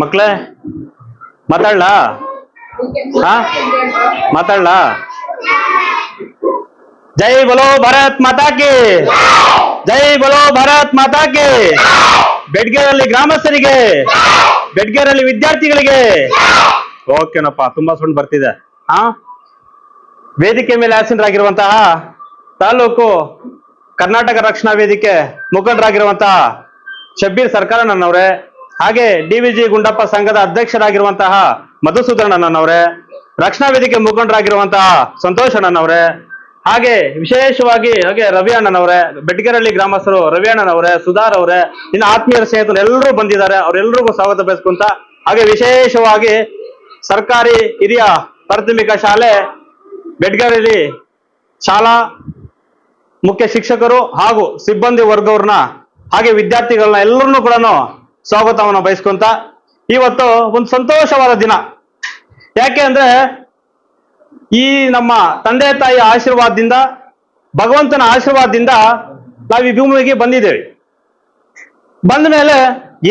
ಮಕ್ಳೇ, ಮಾತಾಡ್ಲಾ? ಹಾ? ಮಾತಾಡ್ಲಾ? ಜೈ ಬಲೋ ಭಾರತ್ ಮಾತಾಕಿ ಜೈ ಬಲೋ ಭಾರತ್ ಮಾತಾಕಿ ಬೆಡ್ಗೆರಲ್ಲಿ ಗ್ರಾಮಸ್ಥರಿಗೆ ಬೆಡ್ಗೇರಲ್ಲಿ ವಿದ್ಯಾರ್ಥಿಗಳಿಗೆ! ಓಕೆನಪ್ಪ, ತುಂಬಾ ಸೌಂಡ್ ಬರ್ತಿದೆ. ಹಾ? ವೇದಿಕೆ ಮೇಲೆ ಆಸೀನರಾಗಿರುವಂತಹ ತಾಲೂಕು ಕರ್ನಾಟಕ ರಕ್ಷಣಾ ವೇದಿಕೆ ಮುಖಂಡರಾಗಿರುವಂತಹ ಶಬ್ಬೀರ್ ಸರ್ಕಾರಣ್ಣನವರೇ ಹಾಗೆ ಡಿವಿಜಿ ಗುಂಡಪ್ಪ ಸಂಘದ ಅಧ್ಯಕ್ಷರಾಗಿರುವಂತಹ ಮಧುಸೂದನಣ್ಣನವರೇ ರಕ್ಷಣಾ ವೇದಿಕೆ ಮುಖಂಡರಾಗಿರುವಂತಹ ಸಂತೋಷ್ ಅಣ್ಣನವರೇ, ಹಾಗೆ ವಿಶೇಷವಾಗಿ ಹಾಗೆ ರವಿ ಅಣ್ಣನವರೇ, ಬೆಟ್ಗೆರಳ್ಳಿ ಗ್ರಾಮಸ್ಥರು ರವಿ ಅಣ್ಣನವರೇ, ಸುಧಾರ್ ಅವರೇ, ಇನ್ನು ಆತ್ಮೀಯರ ಸ್ನೇಹಿತರು ಎಲ್ಲರೂ ಬಂದಿದ್ದಾರೆ ಅವರೆಲ್ಲರಿಗೂ ಸ್ವಾಗತ ಬಯಸ್ಕೊಂತ ಹಾಗೆ ವಿಶೇಷವಾಗಿ ಸರ್ಕಾರಿ ಹಿರಿಯ ಪ್ರಾಥಮಿಕ ಶಾಲೆ ಬೆಡ್ಗರಲ್ಲಿ ಶಾಲಾ ಮುಖ್ಯ ಶಿಕ್ಷಕರು ಹಾಗೂ ಸಿಬ್ಬಂದಿ ವರ್ಗವ್ರನ್ನ, ಹಾಗೆ ವಿದ್ಯಾರ್ಥಿಗಳನ್ನ ಎಲ್ಲರನ್ನೂ ಕೂಡ ಸ್ವಾಗತವನ್ನು ಬಯಸ್ಕೊಂತ ಇವತ್ತು ಒಂದು ಸಂತೋಷವಾದ ದಿನ. ಯಾಕೆ ಅಂದ್ರೆ ಈ ನಮ್ಮ ತಂದೆ ತಾಯಿಯ ಆಶೀರ್ವಾದದಿಂದ, ಭಗವಂತನ ಆಶೀರ್ವಾದದಿಂದ ನಾವು ಈ ಭೂಮಿಗೆ ಬಂದಿದ್ದೇವೆ. ಬಂದ ಮೇಲೆ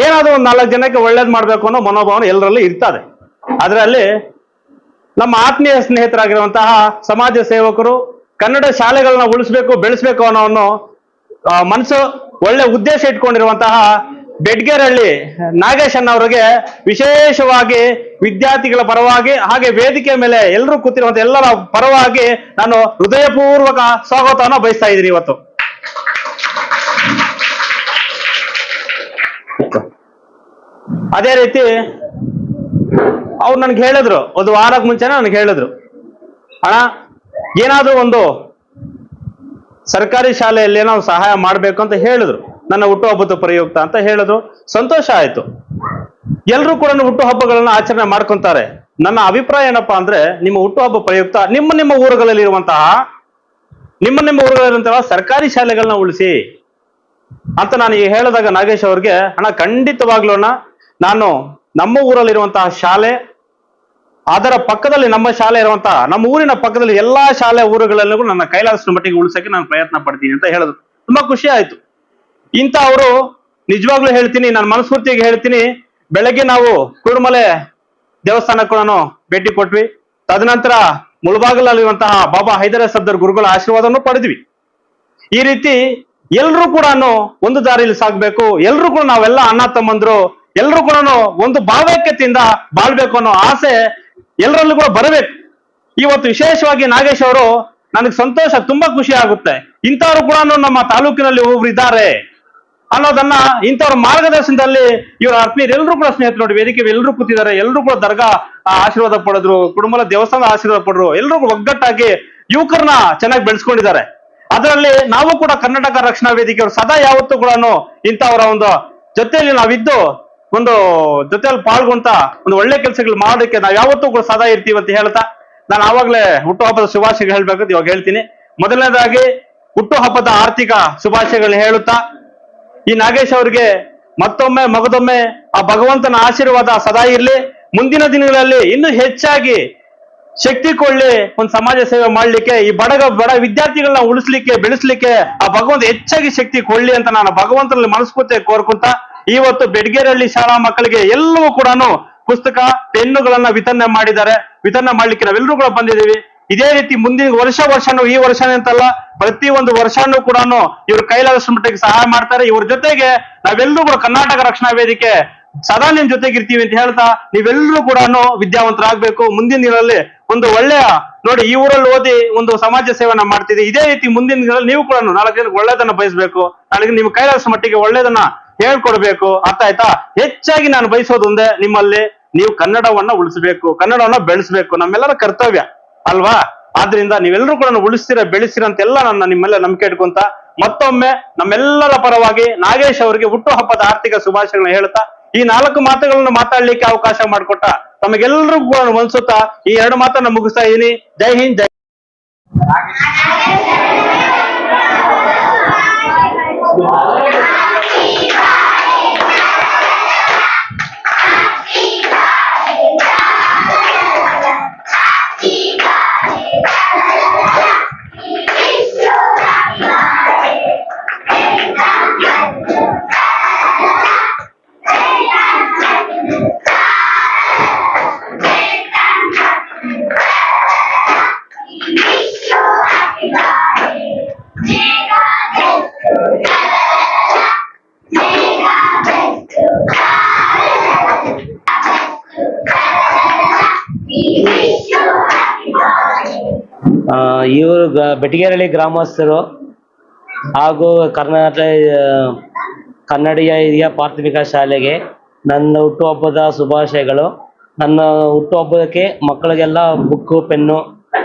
ಏನಾದ್ರೂ ಒಂದು ನಾಲ್ಕು ಜನಕ್ಕೆ ಒಳ್ಳೇದು ಮಾಡ್ಬೇಕು ಅನ್ನೋ ಮನೋಭಾವನೆ ಎಲ್ಲರಲ್ಲೂ ಇರ್ತದೆ. ಅದರಲ್ಲಿ ನಮ್ಮ ಆತ್ಮೀಯ ಸ್ನೇಹಿತರಾಗಿರುವಂತಹ ಸಮಾಜ ಸೇವಕರು ಕನ್ನಡ ಶಾಲೆಗಳನ್ನ ಉಳಿಸ್ಬೇಕು, ಬೆಳೆಸ್ಬೇಕು ಅನ್ನೋ ಮನಸ್ಸು ಒಳ್ಳೆ ಉದ್ದೇಶ ಇಟ್ಕೊಂಡಿರುವಂತಹ ಬೆಡ್ಗೇರಳ್ಳಿ ನಾಗೇಶನ್ ಅವರಿಗೆ ವಿಶೇಷವಾಗಿ ವಿದ್ಯಾರ್ಥಿಗಳ ಪರವಾಗಿ ಹಾಗೆ ವೇದಿಕೆ ಮೇಲೆ ಎಲ್ಲರೂ ಕೂತಿರುವಂತ ಎಲ್ಲರ ಪರವಾಗಿ ನಾನು ಹೃದಯಪೂರ್ವಕ ಸ್ವಾಗತವನ್ನು ಬಯಸ್ತಾ ಇದ್ದೀನಿ ಇವತ್ತು. ಅದೇ ರೀತಿ ಅವ್ರು ನನ್ಗೆ ಹೇಳಿದ್ರು, ಒಂದು ವಾರಕ್ಕೆ ಮುಂಚೆನೆ ನನಗೆ ಹೇಳಿದ್ರು. ಅಣ್ಣ, ಏನಾದ್ರೂ ಒಂದು ಸರ್ಕಾರಿ ಶಾಲೆಯಲ್ಲಿ ನಾವು ಸಹಾಯ ಮಾಡ್ಬೇಕು ಅಂತ ಹೇಳಿದ್ರು. ನನ್ನ ಹುಟ್ಟುಹಬ್ಬದ ಪ್ರಯುಕ್ತ ಅಂತ ಹೇಳಿದ್ರು ಸಂತೋಷ ಆಯ್ತು. ಎಲ್ಲರೂ ಕೂಡ ಹುಟ್ಟು ಹಬ್ಬಗಳನ್ನ ಆಚರಣೆ ಮಾಡ್ಕೊಂತಾರೆ. ನನ್ನ ಅಭಿಪ್ರಾಯ ಏನಪ್ಪಾ ಅಂದ್ರೆ ನಿಮ್ಮ ಹುಟ್ಟುಹಬ್ಬ ಪ್ರಯುಕ್ತ, ನಿಮ್ಮ ನಿಮ್ಮ ಊರುಗಳಲ್ಲಿ ಇರುವಂತಹ ನಿಮ್ಮ ನಿಮ್ಮ ಊರುಗಳಲ್ಲಿರುವಂತಹ ಸರ್ಕಾರಿ ಶಾಲೆಗಳನ್ನ ಉಳಿಸಿ ಅಂತ ನಾನು ಈಗ ಹೇಳಿದಾಗ ನಾಗೇಶ್ ಅವ್ರಿಗೆ ಹಣ ಖಂಡಿತವಾಗ್ಲೂ ನಾನು ನಮ್ಮ ಊರಲ್ಲಿರುವಂತಹ ಶಾಲೆ, ಅದರ ಪಕ್ಕದಲ್ಲಿ ನಮ್ಮ ಶಾಲೆ ಇರುವಂತಹ, ನಮ್ಮ ಊರಿನ ಪಕ್ಕದಲ್ಲಿ ಎಲ್ಲಾ ಶಾಲೆ ಊರುಗಳಲ್ಲೂ ನನ್ನ ಕೈಲಾಸನ ಮಟ್ಟಿಗೆ ಉಳಿಸಕ್ಕೆ ನಾನು ಪ್ರಯತ್ನ ಪಡ್ತೀನಿ ಅಂತ ಹೇಳಿದ್ರು ತುಂಬಾ ಖುಷಿ ಆಯ್ತು. ಇಂತ ಅವರು ನಿಜವಾಗ್ಲೂ ಹೇಳ್ತೀನಿ ನನ್ನ ಮನಸ್ಫೂರ್ತಿಗೆ ಹೇಳ್ತೀನಿ, ಬೆಳಗ್ಗೆ ನಾವು ಕುರುಮಲೆ ದೇವಸ್ಥಾನಕ್ಕೂ ನಾನು ಭೇಟಿ ಕೊಟ್ವಿ. ತದನಂತರ ಮುಳಬಾಗಲಲ್ಲಿರುವಂತಹ ಬಾಬಾ ಹೈದರ ಸಬ್ದರ್ ಗುರುಗಳ ಆಶೀರ್ವಾದವನ್ನು ಪಡೆದ್ವಿ. ಈ ರೀತಿ ಎಲ್ರೂ ಕೂಡ ಒಂದು ದಾರಿಯಲ್ಲಿ ಸಾಗ್ಬೇಕು, ಎಲ್ರೂ ಕೂಡ ನಾವೆಲ್ಲ ಅಣ್ಣ ತಮ್ಮಂದ್ರು, ಎಲ್ರು ಕೂಡ ಒಂದು ಭಾವೈಕ್ಯತೆಯಿಂದ ಬಾಳ್ಬೇಕು ಅನ್ನೋ ಆಸೆ ಎಲ್ಲರಲ್ಲೂ ಕೂಡ ಬರಬೇಕು. ಇವತ್ತು ವಿಶೇಷವಾಗಿ ನಾಗೇಶ್ ಅವರು ನನಗೆ ಸಂತೋಷ, ತುಂಬಾ ಖುಷಿ ಆಗುತ್ತೆ. ಇಂಥವ್ರು ಕೂಡ ನಮ್ಮ ತಾಲೂಕಿನಲ್ಲಿ ಒಬ್ಬರು ಇದ್ದಾರೆ. ಅನ್ನೋದನ್ನ ಇಂಥವ್ರ ಮಾರ್ಗದರ್ಶನದಲ್ಲಿ ಇವ್ರ ಆತ್ಮೀಯರು ಎಲ್ಲರೂ ಕೂಡ ಸ್ನೇಹಿತರು ನೋಡಿ ವೇದಿಕೆ ಎಲ್ಲರೂ ಕೂತಿದ್ದಾರೆ ಎಲ್ಲರೂ ಕೂಡ ದರ್ಗಾ ಆಶೀರ್ವಾದ ಪಡೆದ್ರು ಕುಟುಂಬದ ದೇವಸ್ಥಾನ ಆಶೀರ್ವಾದ ಪಡೆದ್ರು ಎಲ್ಲರೂ ಒಗ್ಗಟ್ಟಾಗಿ ಯುವಕರನ್ನ ಚೆನ್ನಾಗಿ ಬೆಳೆಸ್ಕೊಂಡಿದ್ದಾರೆ. ಅದರಲ್ಲಿ ನಾವು ಕೂಡ ಕರ್ನಾಟಕ ರಕ್ಷಣಾ ವೇದಿಕೆಯವರು ಸದಾ ಯಾವತ್ತೂ ಕೂಡ ಇಂಥವರ ಒಂದು ಜೊತೆಯಲ್ಲಿ ನಾವಿದ್ದು ಒಂದು ಜೊತೆಯಲ್ಲಿ ಪಾಲ್ಗೊಂತ ಒಂದು ಒಳ್ಳೆ ಕೆಲಸಗಳು ಮಾಡೋದಕ್ಕೆ ನಾವು ಯಾವತ್ತೂ ಕೂಡ ಸದಾ ಇರ್ತೀವಿ ಅಂತ ಹೇಳ್ತಾ, ನಾನು ಆವಾಗಲೇ ಹುಟ್ಟುಹಬ್ಬದ ಶುಭಾಶಯ ಹೇಳ್ಬೇಕಂತ ಇವಾಗ ಹೇಳ್ತೀನಿ. ಮೊದಲನೇದಾಗಿ ಹುಟ್ಟುಹಬ್ಬದ ಆರ್ಥಿಕ ಶುಭಾಶಯಗಳನ್ನ ಹೇಳುತ್ತಾ ಈ ನಾಗೇಶ್ ಅವರಿಗೆ ಮತ್ತೊಮ್ಮೆ ಮಗದೊಮ್ಮೆ ಆ ಭಗವಂತನ ಆಶೀರ್ವಾದ ಸದಾ ಇರ್ಲಿ. ಮುಂದಿನ ದಿನಗಳಲ್ಲಿ ಇನ್ನೂ ಹೆಚ್ಚಾಗಿ ಶಕ್ತಿ ಕೊಳ್ಳಿ ಒಂದು ಸಮಾಜ ಸೇವೆ ಮಾಡ್ಲಿಕ್ಕೆ, ಈ ಬಡಗ, ಬಡ ವಿದ್ಯಾರ್ಥಿಗಳನ್ನ ಉಳಿಸ್ಲಿಕ್ಕೆ, ಬೆಳೆಸ್ಲಿಕ್ಕೆ ಆ ಭಗವಂತ ಹೆಚ್ಚಾಗಿ ಶಕ್ತಿ ಕೊಳ್ಳಿ ಅಂತ ನಾನು ಭಗವಂತನಲ್ಲಿ ಮನಸ್ಫೂರ್ತಿ ಕೋರ್ಕೊಂತ, ಇವತ್ತು ಬೆಡ್ಗೇರಳ್ಳಿ ಶಾಲಾ ಮಕ್ಕಳಿಗೆ ಎಲ್ಲವೂ ಕೂಡ ಪುಸ್ತಕ, ಪೆನ್ನುಗಳನ್ನ ವಿತರಣೆ ಮಾಡಿದ್ದಾರೆ. ವಿತರಣೆ ಮಾಡ್ಲಿಕ್ಕೆ ನಾವೆಲ್ಲರೂ ಕೂಡ ಬಂದಿದ್ದೀವಿ. ಇದೇ ರೀತಿ ಮುಂದಿನ ವರ್ಷ ವರ್ಷನೂ ಈ ವರ್ಷನೇ ಅಂತಲ್ಲ, ಪ್ರತಿ ಒಂದು ವರ್ಷನೂ ಕೂಡ ಇವ್ರ ಕೈಲಾದಷ್ಟು ಮಟ್ಟಿಗೆ ಸಹಾಯ ಮಾಡ್ತಾರೆ. ಇವ್ರ ಜೊತೆಗೆ ನಾವೆಲ್ಲರೂ ಕೂಡ ಕರ್ನಾಟಕ ರಕ್ಷಣಾ ವೇದಿಕೆ ಸದಾ ನಿಮ್ ಜೊತೆಗೆ ಇರ್ತೀವಿ ಅಂತ ಹೇಳ್ತಾ ನೀವೆಲ್ಲರೂ ಕೂಡ ವಿದ್ಯಾವಂತರಾಗ್ಬೇಕು. ಮುಂದಿನ ದಿನದಲ್ಲಿ ಒಂದು ಒಳ್ಳೆಯ, ನೋಡಿ ಈ ಊರಲ್ಲಿ ಓದಿ ಒಂದು ಸಮಾಜ ಸೇವನ ಮಾಡ್ತಿದೆ ಇದೇ ರೀತಿ ಮುಂದಿನ ದಿನದಲ್ಲಿ ನೀವು ಕೂಡ ನಾಲ್ಕು ಜನಕ್ಕೆ ಒಳ್ಳೇದನ್ನ ಬಯಸಬೇಕು. ನಾಳೆಗೆ ನಿಮ್ಮ ಕೈಲಾದಷ್ಟು ಮಟ್ಟಿಗೆ ಒಳ್ಳೇದನ್ನ ಹೇಳ್ಕೊಡ್ಬೇಕು. ಅರ್ಥ ಆಯ್ತಾ? ಹೆಚ್ಚಾಗಿ ನಾನು ಬಯಸೋದೊಂದೇ ನಿಮ್ಮಲ್ಲಿ, ನೀವು ಕನ್ನಡವನ್ನ ಉಳಿಸ್ಬೇಕು, ಕನ್ನಡವನ್ನ ಬೆಳೆಸ್ಬೇಕು. ನಮ್ಮೆಲ್ಲರ ಕರ್ತವ್ಯ. ಅಲ್ವಾ? ಆದ್ರಿಂದ ನೀವೆಲ್ಲರೂ ಕೂಡ ಉಳಿಸ್ತಿರ ಬೆಳೆಸಿರ ಅಂತೆಲ್ಲ ನನ್ನ ನಿಮ್ಮೆಲ್ಲ ನಂಬಿಕೆ ಇಟ್ಕೊಂತ ಮತ್ತೊಮ್ಮೆ ನಮ್ಮೆಲ್ಲರ ಪರವಾಗಿ ನಾಗೇಶ್ ಅವರಿಗೆ ಹುಟ್ಟುಹಬ್ಬದ ಆರ್ಥಿಕ ಶುಭಾಶಯಗಳನ್ನ ಹೇಳ್ತಾ, ಈ ನಾಲ್ಕು ಮಾತುಗಳನ್ನು ಮಾತಾಡ್ಲಿಕ್ಕೆ ಅವಕಾಶ ಮಾಡಿಕೊಟ್ಟ ತಮಗೆಲ್ಲರೂ ಕೂಡ ಮನ್ಸುತ್ತಾ, ಈ ಎರಡು ಮಾತನ್ನ ಮುಗಿಸ್ತಾ ಇದೀನಿ ಜೈ ಹಿಂದ್, ಜೈ ಇವರು ಬೆಟಗೇರಳ್ಳಿ ಗ್ರಾಮಸ್ಥರು ಹಾಗೂ ಕರ್ನಾಟಕ ಕನ್ನಡಿಯ ಹಿರಿಯ ಪ್ರಾಥಮಿಕ ಶಾಲೆಗೆ ನನ್ನ ಹುಟ್ಟುಹಬ್ಬದ ಶುಭಾಶಯಗಳು. ನನ್ನ ಹುಟ್ಟುಹಬ್ಬಕ್ಕೆ ಮಕ್ಕಳಿಗೆಲ್ಲ ಬುಕ್ಕು, ಪೆನ್ನು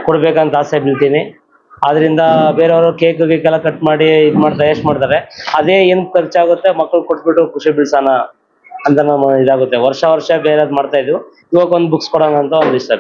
ಕೊಡ್ಬೇಕಂತ ಆಸೆ ಬೀಳ್ತೀನಿ. ಆದ್ರಿಂದ ಬೇರೆಯವರು ಕೇಕ್, ಗೀಕ್ ಎಲ್ಲ ಕಟ್ ಮಾಡಿ ಇದು ಮಾಡ್ತಾರೆ ಎಷ್ಟು ಮಾಡ್ತಾರೆ. ಅದೇ ಏನು ಖರ್ಚಾಗುತ್ತೆ ಮಕ್ಕಳು ಕೊಟ್ಬಿಟ್ಟು ಖುಷಿ ಬೀಳ್ಸೋಣ ಅಂತ ನಮ್ಮ ಇದಾಗುತ್ತೆ. ವರ್ಷ ವರ್ಷ ಬೇರೆ ಮಾಡ್ತಾ ಇದ್ವು. ಇವಾಗ ಒಂದು ಬುಕ್ಸ್ ಕೊಡೋಣ ಅಂತ ಒಂದು ಇಷ್ಟ